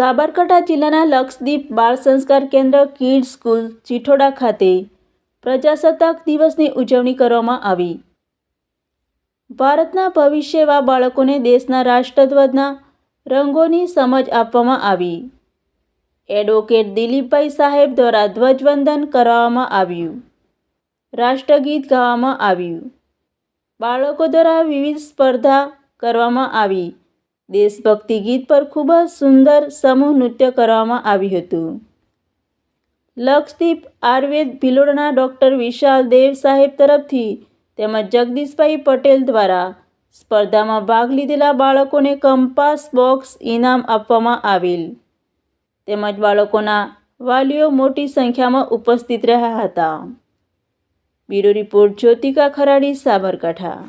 સાબરકાંઠા જિલ્લાના લક્ષદ્વીપ બાળ સંસ્કાર કેન્દ્ર કિડ સ્કૂલ, ચિઠોડા ખાતે પ્રજાસત્તાક દિવસની ઉજવણી કરવામાં આવી. ભારતના ભવિષ્ય એવા બાળકોને દેશના રાષ્ટ્રધ્વજના રંગોની સમજ આપવામાં આવી. એડવોકેટ દિલીપભાઈ સાહેબ દ્વારા ધ્વજવંદન કરવામાં આવ્યું. રાષ્ટ્રગીત ગાવામાં આવ્યું. બાળકો દ્વારા વિવિધ સ્પર્ધા કરવામાં આવી. દેશભક્તિ ગીત પર ખૂબ જ સુંદર સમૂહ નૃત્ય કરવામાં આવ્યું હતું. લક્ષદ્વીપ આયુર્વેદ ભિલોડના ડૉક્ટર વિશાલ દેવ સાહેબ તરફથી તેમજ જગદીશભાઈ પટેલ દ્વારા સ્પર્ધામાં ભાગ લીધેલા બાળકોને કંપાસ બોક્સ ઇનામ આપવામાં આવેલ. તેમજ બાળકોના વાલીઓ મોટી સંખ્યામાં ઉપસ્થિત રહ્યા હતા. Bureau report Jyotika Kharadi, Sabarkantha.